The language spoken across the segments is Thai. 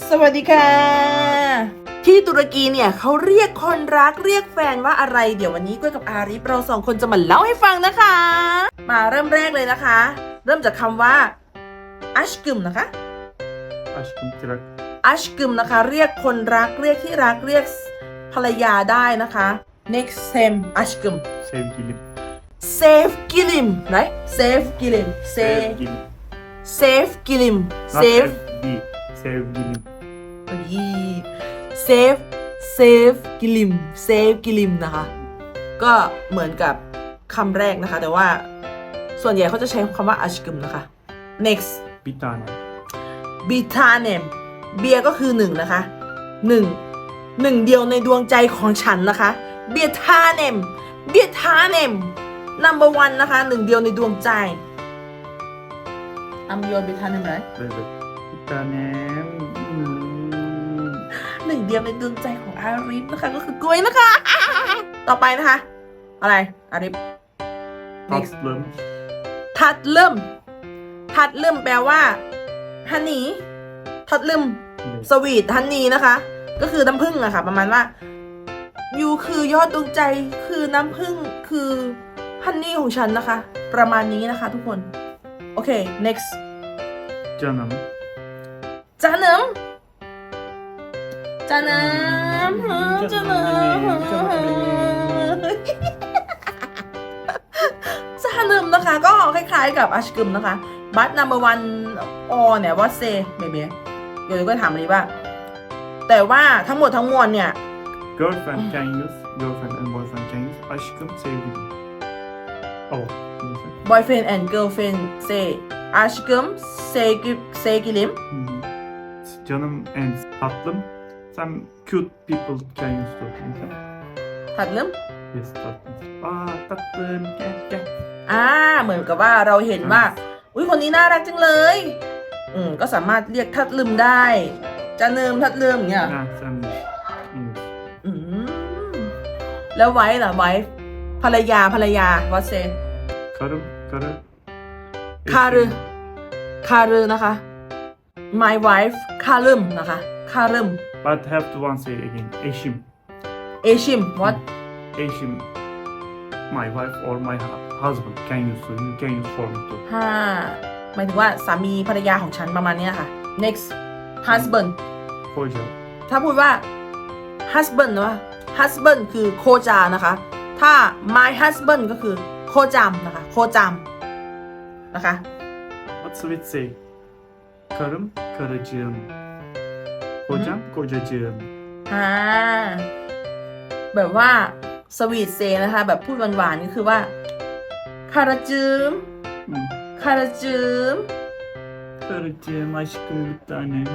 สวัสดีค่ะ ที่ตุรกีเนี่ยเขาเรียกคนรักเรียกแฟนว่าอะไร เดี๋ยววันนี้ก้อยกับอาริฟเราสองคนจะมาเล่าให้ฟังนะคะ มาเริ่มแรกเลยนะคะ เริ่มจากคำว่าอัชกึมนะคะ Aşkım trak. อัชกึมนะคะ เรียกคนรักเรียกที่รักเรียกภรรยาได้นะคะ next time อัชกึม Sevgilim. save gilim right save gilim save Sevgilim. save gilim Not save sevgi. Sevgilim. เซฟเซฟกิลิมเซฟกิลิมนะคะ ก็เหมือนกับคำแรกนะคะ แต่ว่าส่วนใหญ่เขาจะใช้คำว่าอัชกึมนะคะ next Bir tane. บีทาเนมเบียก็คือหนึ่งนะคะหนึ่งหนึ่งเดียวในดวงใจของฉันนะคะ เบียทาเนมเบียทาเนม number one นะคะหนึ่งเดียวในดวงใจอัมโยบีทาเนมไร Evet. Bir tanem. Hmm. หนึ่งเดียวในดวงใจของอาริฟนะคะ ก็คือกล้วยนะคะ ต่อไปนะคะ อะไร อาริฟ next Tatlım. ทัดเริ่ม ทัดเริ่มแปลว่าฮันนี่ทัดเริ่ม Evet. สวีทฮันนี่นะคะ ก็คือน้ำผึ้งอะค่ะ ประมาณว่ายูคือยอดดวงใจคือน้ำผึ้งคือฮันนี่ของฉันนะคะ ประมาณนี้นะคะทุกคน โอเค next Canım. จาเนิมจาเนิม จาเนิมจาเนิมนะคะ ก็คล้ายๆกับอัชกึมนะคะบัตนัมเบอร์วันอเนี่ยว่าเซเบเบเดี๋ยวก็ถามอันนี้ว่า แต่ว่าทั้งหมดทั้งมวลเนี่ย Girlfriend can use. Girlfriend and boyfriend can use. Aşkım sevgilim. Oh. neyse. boyfriend and girlfriend say อาชกึมเซกิเซกิลิม Hı hı. Canım and tatlım. Sen cute people can use to. Neyse. ถัดเริ่ม Yes tatlım. Aa tatlım gel gel. อ่าเหมือนกับว่าเราเห็นว่า อุ้ยคนนี้น่ารักจังเลย อืมก็สามารถเรียกทัดลืมได้จะเนิมทัดลืมอย่างเงี้ย Ha sen. Evet. อืมแล้วไว้ล่ะไว้ภรรยาภรรยาวัดเซ Karım karı. คารึ eşim. คารึนะคะ my wife คารึมนะคะคารึม But have to one say again. Eşim. เอชิม what Eşim. My wife or my hu- husband can use to. You can use for me too. ห้าหมายถึงว่าสามีภรรยาของฉันประมาณเนี้ยค่ะ next husband Koca. ถ้าพูดว่า husband นะว่า husband คือโคจานะคะ ถ้า my husband ก็คือโคจามนะคะ โคจามนะคะ What sweet say? Karım karıcığım. Kocam kocacığım. อ่าแบบว่าสวีทเซนะคะ แบบพูดหวานๆก็คือว่าคาราจืม Hmm. คาราจืม Karıcığım aşkım bir tanem.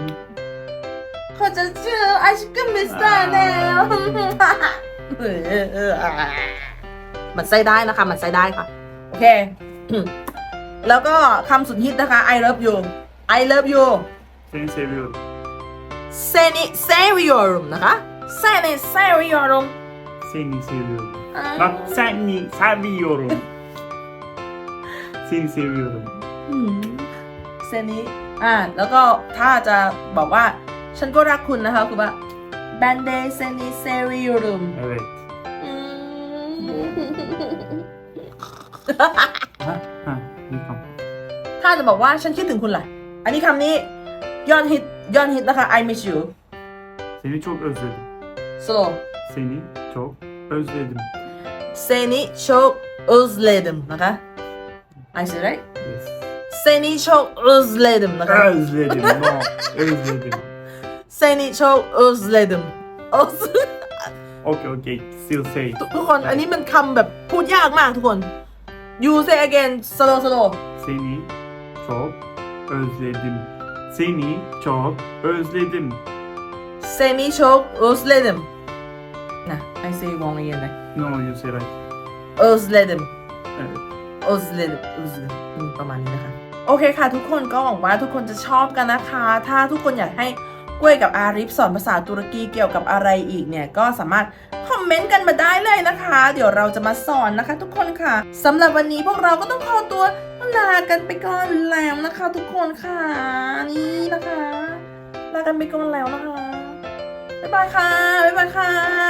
คาราจืมอาชกัมมิสตาแนวมันใส่ได้นะคะ มันใส่ได้ค่ะ โอเค แล้วก็คำสุดฮิตนะคะ I love you I love you Seni seviyorum. Seni seviyorum นะคะ Seni seviyorum Seni seviyorum. อ่า Bak seni seviyorum. Seni seviyorum. อืมเซนี้อ่าแล้วก็ถ้าจะบอกว่า ฉันก็รักคุณนะคะ คือว่า Bande Seni seviyorum Evet. อืม Ha ha. Yıkam. ถ้าจะบอกว่าฉันคิดถึงคุณล่ะ อันนี้คำนี้ยอดฮิตยอดฮิตนะคะ I miss you Seni çok özledim. slow Seni çok özledim. Seni çok özledim นะคะ I say right Yes. Seni çok özledim นะคะ Özledim. No. Özledim. Seni çok özledim โอ้ Okay okay. Still say. ทุกคน อันนี้มันคำแบบพูดยากมากทุกคน You say again slow slow Seni çok özledim. Seni çok özledim. Seni çok özledim นะ I say wrong again นะ No you say right. özledim Evet. özledim özledim อืมประมาณนี้นะคะ โอเคค่ะทุกคนก็หวังว่าทุกคนจะชอบกันนะคะ ถ้าทุกคนอยากให้ กล้วยกับอาริฟสอนภาษาตุรกีเกี่ยวกับอะไรอีกเนี่ยก็สามารถคอมเมนต์กันมาได้เลยนะคะ เดี๋ยวเราจะมาสอนนะคะ ทุกคนค่ะสำหรับวันนี้พวกเราก็ต้องขอตัวลากันไปก่อนแล้วนะคะ ทุกคนค่ะนี่นะคะลากันกันไปก่อนแล้วนะคะบ๊ายบายค่ะบ๊ายบายค่ะ